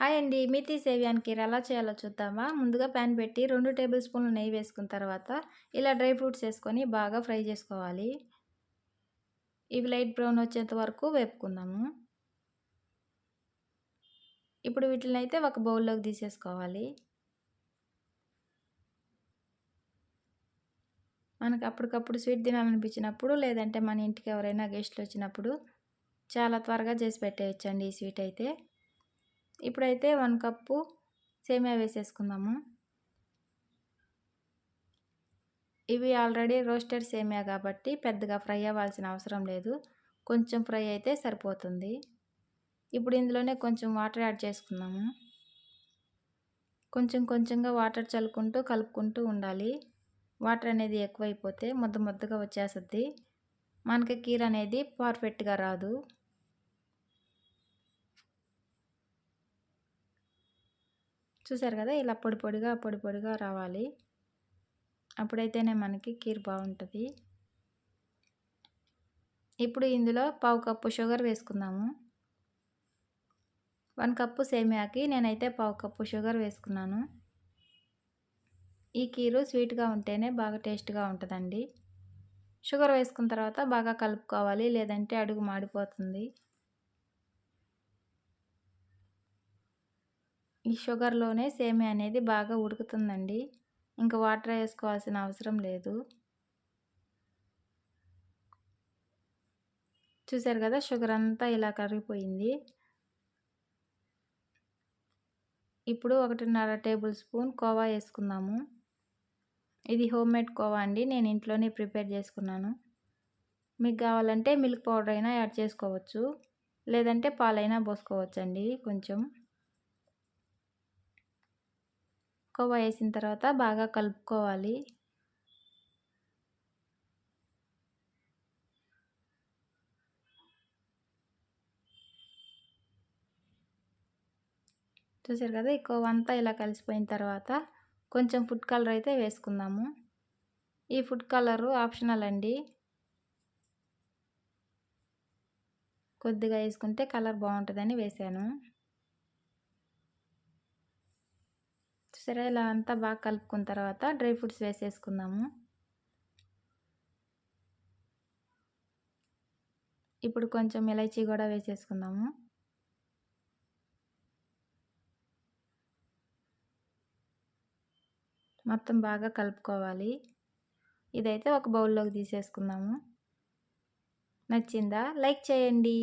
Hi అండి. మితి సేవ్యానికి ఎలా చేయాలో చూద్దామా? ముందుగా ప్యాన్ పెట్టి రెండు టేబుల్ స్పూన్లు నెయ్యి వేసుకున్న తర్వాత ఇలా డ్రై ఫ్రూట్స్ వేసుకొని బాగా ఫ్రై చేసుకోవాలి. ఇవి లైట్ బ్రౌన్ వచ్చేంత వరకు వేపుకుందాము. ఇప్పుడు వీటిని అయితే ఒక బౌల్లోకి తీసేసుకోవాలి. మనకు అప్పటికప్పుడు స్వీట్ తినాలనిపించినప్పుడు లేదంటే మన ఇంటికి ఎవరైనా గెస్ట్లు వచ్చినప్పుడు చాలా త్వరగా చేసి పెట్టేయచ్చండి ఈ స్వీట్ అయితే. ఇప్పుడైతే వన్ కప్పు సేమియా వేసేసుకుందాము. ఇవి ఆల్రెడీ రోస్టెడ్ సేమియా కాబట్టి పెద్దగా ఫ్రై అవ్వాల్సిన అవసరం లేదు. కొంచెం ఫ్రై అయితే సరిపోతుంది. ఇప్పుడు ఇందులోనే కొంచెం వాటర్ యాడ్ చేసుకుందాము. కొంచెం కొంచెంగా వాటర్ చల్లుకుంటూ కలుపుకుంటూ ఉండాలి. వాటర్ అనేది ఎక్కువైపోతే ముద్ద ముద్దగా వచ్చేస్తుంది. మనకి కీర అనేది పర్ఫెక్ట్గా రాదు. చూసారు కదా? ఇలా పొడి పొడిగా పొడి పొడిగా రావాలి. అప్పుడైతేనే మనకి కీర్ బాగుంటుంది. ఇప్పుడు ఇందులో పావు కప్పు షుగర్ వేసుకుందాము. వన్ కప్పు సేమియాకి నేనైతే పావు కప్పు షుగర్ వేసుకున్నాను. ఈ కీరు స్వీట్గా ఉంటేనే బాగా టేస్ట్గా ఉంటుందండి. షుగర్ వేసుకున్న తర్వాత బాగా కలుపుకోవాలి లేదంటే అడుగు మాడిపోతుంది. ఈ షుగర్లోనే సేమియా అనేది బాగా ఉడుకుతుందండి. ఇంకా వాటర్ వేసుకోవాల్సిన అవసరం లేదు. చూసారు కదా షుగర్ అంతా ఇలా కరిగిపోయింది. ఇప్పుడు ఒకటిన్నర టేబుల్ స్పూన్ కోవా వేసుకుందాము. ఇది హోమ్ మేడ్ కోవా అండి నేను ఇంట్లోనే ప్రిపేర్ చేసుకున్నాను. మీకు కావాలంటే మిల్క్ పౌడర్ అయినా యాడ్ చేసుకోవచ్చు. లేదంటే పాలైనా పోసుకోవచ్చండి కొంచెం. ఎక్కువ వేసిన తర్వాత బాగా కలుపుకోవాలి. చూసారు కదా ఎక్కువ అంతా ఇలా కలిసిపోయిన తర్వాత కొంచెం ఫుడ్ కలర్ అయితే వేసుకుందాము. ఈ ఫుడ్ కలరు ఆప్షనల్ అండి. కొద్దిగా వేసుకుంటే కలర్ బాగుంటుందని వేసాను. సరే ఇలా అంతా బాగా కలుపుకున్న తర్వాత డ్రై ఫ్రూట్స్ వేసేసుకుందాము. ఇప్పుడు కొంచెం ఇలైచీ కూడా వేసేసుకుందాము. మొత్తం బాగా కలుపుకోవాలి. ఇదైతే ఒక బౌల్లోకి తీసేసుకుందాము. నచ్చిందా? లైక్ చేయండి.